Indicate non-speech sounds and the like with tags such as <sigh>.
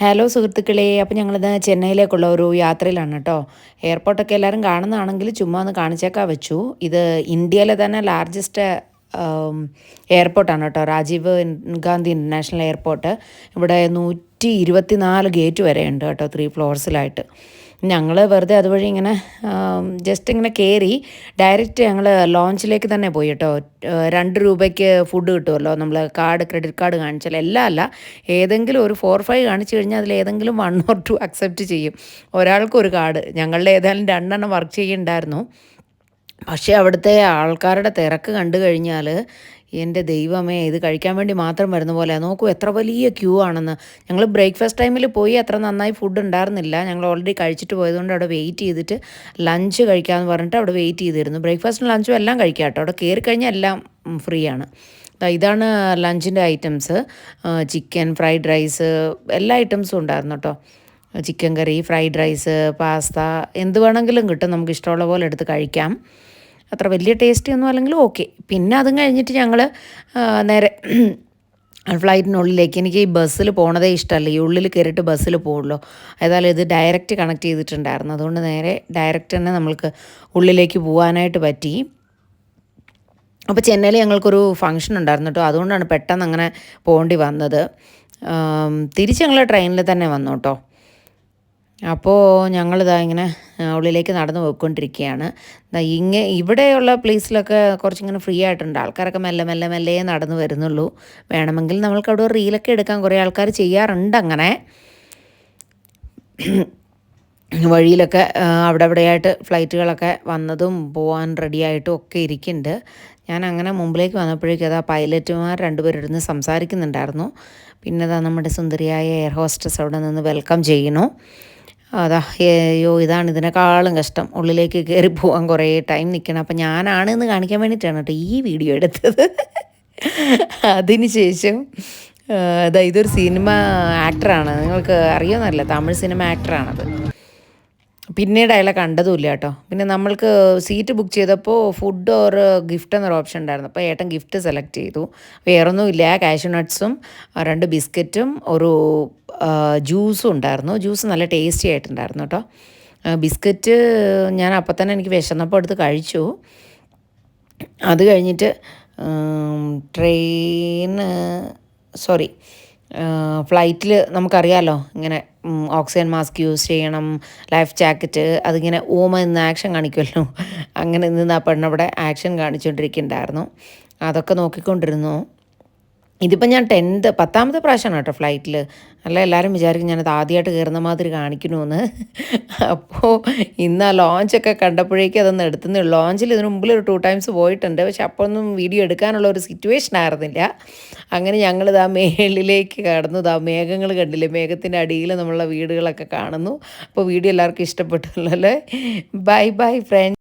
Hello സുഹൃത്തുക്കളെ. അപ്പോൾ ഞങ്ങളിത് ചെന്നൈയിലേക്കുള്ള ഒരു യാത്രയിലാണ് കേട്ടോ എയർപോർട്ടൊക്കെ എല്ലാവരും കാണുന്നതാണെങ്കിൽ ചുമ്മാ ഒന്ന് കാണിച്ചേക്കാൻ വെച്ചു. ഇത് ഇന്ത്യയിലെ തന്നെ ലാർജസ്റ്റ് എയർപോർട്ടാണ് കേട്ടോ രാജീവ് ഗാന്ധി ഇന്റർനാഷണൽ എയർപോർട്ട് ഇവിടെ നൂറ്റി ഇരുപത്തി നാല് ഗേറ്റ് വരെ ഉണ്ട് കേട്ടോ ത്രീ ഫ്ലോർസിലായിട്ട് ഞങ്ങൾ വെറുതെ അതുവഴി ഇങ്ങനെ ജസ്റ്റ് ഇങ്ങനെ കയറി ഡയറക്റ്റ് ഞങ്ങൾ ലോഞ്ചിലേക്ക് തന്നെ പോയി കേട്ടോ രണ്ട് രൂപയ്ക്ക് ഫുഡ് കിട്ടുമല്ലോ നമ്മൾ കാർഡ് ക്രെഡിറ്റ് കാർഡ് കാണിച്ചാൽ എല്ലാം അല്ല. ഏതെങ്കിലും ഒരു ഫോർ ഫൈവ് കാണിച്ചു കഴിഞ്ഞാൽ അതിൽ ഏതെങ്കിലും വൺ ഓർ ടു അക്സെപ്റ്റ് ചെയ്യും. ഒരാൾക്കൊരു കാർഡ് ഞങ്ങളുടെ ഏതായാലും രണ്ടെണ്ണം വർക്ക് ചെയ്യുന്നുണ്ടായിരുന്നു പക്ഷേ അവിടുത്തെ ആൾക്കാരുടെ തിരക്ക് കണ്ടു കഴിഞ്ഞാൽ എന്റെ ദൈവമേ ഇത് കഴിക്കാൻ വേണ്ടി മാത്രം വരുന്ന പോലെ. നോക്കൂ എത്ര വലിയ ക്യൂ ആണെന്ന്. ഞങ്ങൾ ബ്രേക്ക്ഫാസ്റ്റ് ടൈമിൽ പോയി അത്ര നന്നായി ഫുഡ് ഉണ്ടായിരുന്നില്ല. ഞങ്ങൾ ഓൾറെഡി കഴിച്ചിട്ട് പോയതുകൊണ്ട് അവിടെ വെയിറ്റ് ചെയ്തിട്ട് ലഞ്ച് കഴിക്കാമെന്ന് പറഞ്ഞിട്ട് അവിടെ വെയിറ്റ് ചെയ്തിരുന്നു. ബ്രേക്ക്ഫാസ്റ്റും ലഞ്ചും എല്ലാം കഴിക്കാം കേട്ടോ. അവിടെ കയറി കഴിഞ്ഞാൽ എല്ലാം ഫ്രീ ആണ്. ഇതാണ് ലഞ്ചിന്റെ ഐറ്റംസ് ചിക്കൻ ഫ്രൈഡ് റൈസ് എല്ലാ ഐറ്റംസും ഉണ്ടായിരുന്നു കേട്ടോ. Chicken curry fried rice pasta എന്ത് വേണമെങ്കിലും കിട്ടും. നമുക്ക് ഇഷ്ടമുള്ള പോലെ എടുത്ത് കഴിക്കാം. അത്ര വലിയ ടേസ്റ്റി ഒന്നും അല്ലെങ്കിലും ഓക്കെ പിന്നെ അതും കഴിഞ്ഞിട്ട് ഞങ്ങൾ നേരെ <clears throat> ഫ്ലൈറ്റിനുള്ളിലേക്ക് എനിക്ക് ഈ ബസ്സിൽ പോണതേ ഇഷ്ടമല്ല. ഈ ഉള്ളിൽ കയറിയിട്ട് ബസ്സിൽ പോകുള്ളൂ ഏതായാലും ഇത് ഡയറക്റ്റ് കണക്ട് ചെയ്തിട്ടുണ്ടായിരുന്നു. അതുകൊണ്ട് നേരെ ഡയറക്റ്റ് തന്നെ നമ്മൾക്ക് ഉള്ളിലേക്ക് പോകാനായിട്ട് പറ്റി. അപ്പോൾ ചെന്നൈയിൽ ഞങ്ങൾക്കൊരു ഫംഗ്ഷൻ ഉണ്ടായിരുന്നു കേട്ടോ അതുകൊണ്ടാണ് പെട്ടെന്ന് അങ്ങനെ പോകേണ്ടി വന്നത്. തിരിച്ച് ഞങ്ങൾ ട്രെയിനിൽ തന്നെ വന്നു കേട്ടോ അപ്പോൾ ഞങ്ങളിതാ ഇങ്ങനെ ഉള്ളിലേക്ക് നടന്നു പോയിക്കൊണ്ടിരിക്കുകയാണ്. ഇങ്ങ ഇവിടെയുള്ള പ്ലേസിലൊക്കെ കുറച്ചിങ്ങനെ ഫ്രീ ആയിട്ടുണ്ട്. ആൾക്കാരൊക്കെ മെല്ലെ മെല്ലെ മെല്ലെ നടന്നു വരുന്നുള്ളൂ. വേണമെങ്കിൽ നമ്മൾക്ക് അവിടെ റീലൊക്കെ എടുക്കാൻ കുറേ ആൾക്കാർ ചെയ്യാറുണ്ട് അങ്ങനെ. വഴിയിലൊക്കെ അവിടെ അവിടെയായിട്ട് ഫ്ലൈറ്റുകളൊക്കെ വന്നതും പോകാൻ റെഡിയായിട്ടും ഒക്കെ ഇരിക്കുന്നുണ്ട്. ഞാൻ അങ്ങനെ മുമ്പിലേക്ക് വന്നപ്പോഴേക്കും അത് ആ പൈലറ്റുമാർ രണ്ടുപേരിടുന്ന് സംസാരിക്കുന്നുണ്ടായിരുന്നു. പിന്നെ അതാ നമ്മുടെ സുന്ദരിയായ എയർ ഹോസ്റ്റസ് അവിടെ നിന്ന് വെൽക്കം ചെയ്യണു അതാ അയ്യോ ഇതാണ് ഇതിനേക്കാളും കഷ്ടം. ഉള്ളിലേക്ക് കയറി പോകാൻ കുറേ ടൈം നിൽക്കണം അപ്പം ഞാനാണെന്ന് കാണിക്കാൻ വേണ്ടിയിട്ടാണ് കേട്ടോ ഈ വീഡിയോ എടുത്തത്. അതിനുശേഷം അതാ ഇതൊരു സിനിമ ആക്ടറാണ് നിങ്ങൾക്ക് അറിയാമെന്നല്ല തമിഴ് സിനിമ ആക്ടറാണത് പിന്നീട് അയാളെ കണ്ടതുമില്ല കേട്ടോ. പിന്നെ നമ്മൾക്ക് സീറ്റ് ബുക്ക് ചെയ്തപ്പോൾ ഫുഡ് ഓർ ഗിഫ്റ്റ് എന്നൊരു ഓപ്ഷൻ ഉണ്ടായിരുന്നു. അപ്പോൾ ഏട്ടൻ ഗിഫ്റ്റ് സെലക്ട് ചെയ്തു. വേറൊന്നുമില്ല. കാഷ്യൂ നട്ട്സും രണ്ട് ബിസ്ക്കറ്റും ഒരു ജ്യൂസും ഉണ്ടായിരുന്നു. ജ്യൂസ് നല്ല ടേസ്റ്റി ആയിട്ടുണ്ടായിരുന്നു കേട്ടോ. ബിസ്ക്കറ്റ് ഞാൻ അപ്പം തന്നെ എനിക്ക് വിശന്നപ്പോൾ എടുത്ത് കഴിച്ചു. അത് കഴിഞ്ഞിട്ട് ട്രെയിൻ സോറി ഫ്ലൈറ്റിൽ നമുക്കറിയാമല്ലോ ഇങ്ങനെ ഓക്സിജൻ മാസ്ക് യൂസ് ചെയ്യണം ലൈഫ് ജാക്കറ്റ് അതിങ്ങനെ ഊമ നിന്ന് ആക്ഷൻ കാണിക്കുമല്ലോ. <laughs> അങ്ങനെ നിന്ന് ആ പെണ്ണവിടെ ആക്ഷൻ കാണിച്ചുകൊണ്ടിരിക്കുന്നുണ്ടായിരുന്നു അതൊക്കെ നോക്കിക്കൊണ്ടിരുന്നു. ഇതിപ്പോൾ ഞാൻ ടെൻത്ത് പത്താമത്തെ പ്രാവശ്യമാണ് കേട്ടോ ഫ്ലൈറ്റിൽ അല്ല എല്ലാവരും വിചാരിക്കും ഞാനത് ആദ്യമായിട്ട് കയറുന്ന മാതിരി കാണിക്കണമെന്ന് അപ്പോൾ ഇന്ന് ആ ലോഞ്ചൊക്കെ കണ്ടപ്പോഴേക്കും അതൊന്ന് എടുത്തുന്നേ ലോഞ്ചിൽ ഇതിന് മുമ്പിൽ ഒരു ടു ടൈംസ് പോയിട്ടുണ്ട്. പക്ഷെ അപ്പോൾ ഒന്നും വീഡിയോ എടുക്കാനുള്ള ഒരു സിറ്റുവേഷൻ ആയിരുന്നില്ല. അങ്ങനെ ഞങ്ങൾ ആ മേളിലേക്ക് കടന്നു. ആ മേഘങ്ങൾ കണ്ടില്ലേ? മേഘത്തിന്റെ അടിയിൽ നമ്മളുടെ വീടുകളൊക്കെ കാണുന്നു. അപ്പോൾ വീഡിയോ എല്ലാവർക്കും ഇഷ്ടപ്പെട്ടല്ലോ ബൈ ബൈ ഫ്രണ്ട്സ്